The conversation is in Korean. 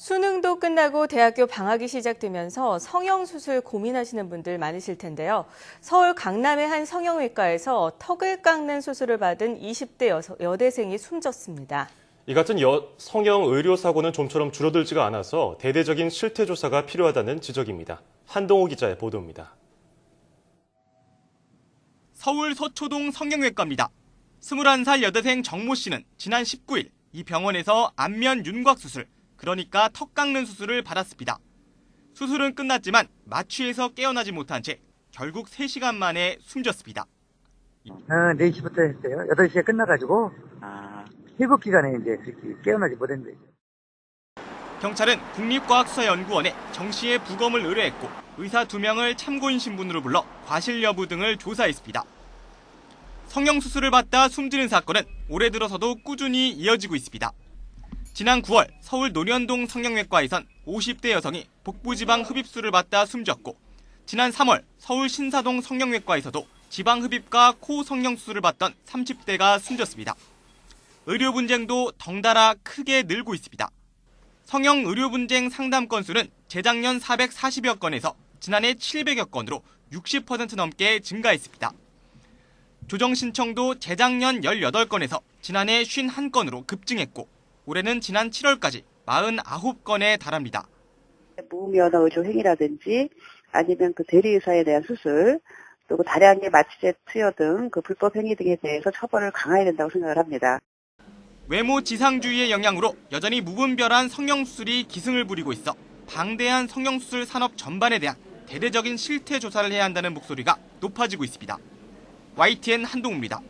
수능도 끝나고 대학교 방학이 시작되면서 성형수술 고민하시는 분들 많으실 텐데요. 서울 강남의 한 성형외과에서 턱을 깎는 수술을 받은 20대 여, 여대생이 숨졌습니다. 이 같은 여, 성형 의료 사고는 좀처럼 줄어들지가 않아서 대대적인 실태 조사가 필요하다는 지적입니다. 한동호 기자의 보도입니다. 서울 서초동 성형외과입니다. 21살 여대생 정모 씨는 지난 19일 이 병원에서 안면 윤곽 수술, 그러니까 턱 깎는 수술을 받았습니다. 수술은 끝났지만 마취에서 깨어나지 못한 채 결국 3시간 만에 숨졌습니다. 어, 4시부터 했어요. 8시에 끝나가지고, 아, 회복 기간에 이제 그렇게 깨어나지 거죠. 경찰은 국립과학수사연구원에 정 씨의 부검을 의뢰했고 의사 2명을 참고인 신분으로 불러 과실 여부 등을 조사했습니다. 성형수술을 받다 숨지는 사건은 올해 들어서도 꾸준히 이어지고 있습니다. 지난 9월 서울 논현동 성형외과에선 50대 여성이 복부지방 흡입술을 받다 숨졌고 지난 3월 서울 신사동 성형외과에서도 지방 흡입과 코 성형수술을 받던 30대가 숨졌습니다. 의료 분쟁도 덩달아 크게 늘고 있습니다. 성형 의료 분쟁 상담 건수는 재작년 440여 건에서 지난해 700여 건으로 60% 넘게 증가했습니다. 조정 신청도 재작년 18건에서 지난해 51건으로 급증했고 올해는 지난 7월까지 49건에 달합니다. 무면허 의조 행위라든지 아니면 그 대리의사에 대한 수술 또그 다량의 마취제 투여 등 그 불법 행위 등에 대해서 처벌을 강화해야 된다고 생각을 합니다. 외모 지상주의의 영향으로 여전히 무분별한 성형수술이 기승을 부리고 있어 방대한 성형수술 산업 전반에 대한 대대적인 실태 조사를 해야 한다는 목소리가 높아지고 있습니다. YTN 한동우입니다.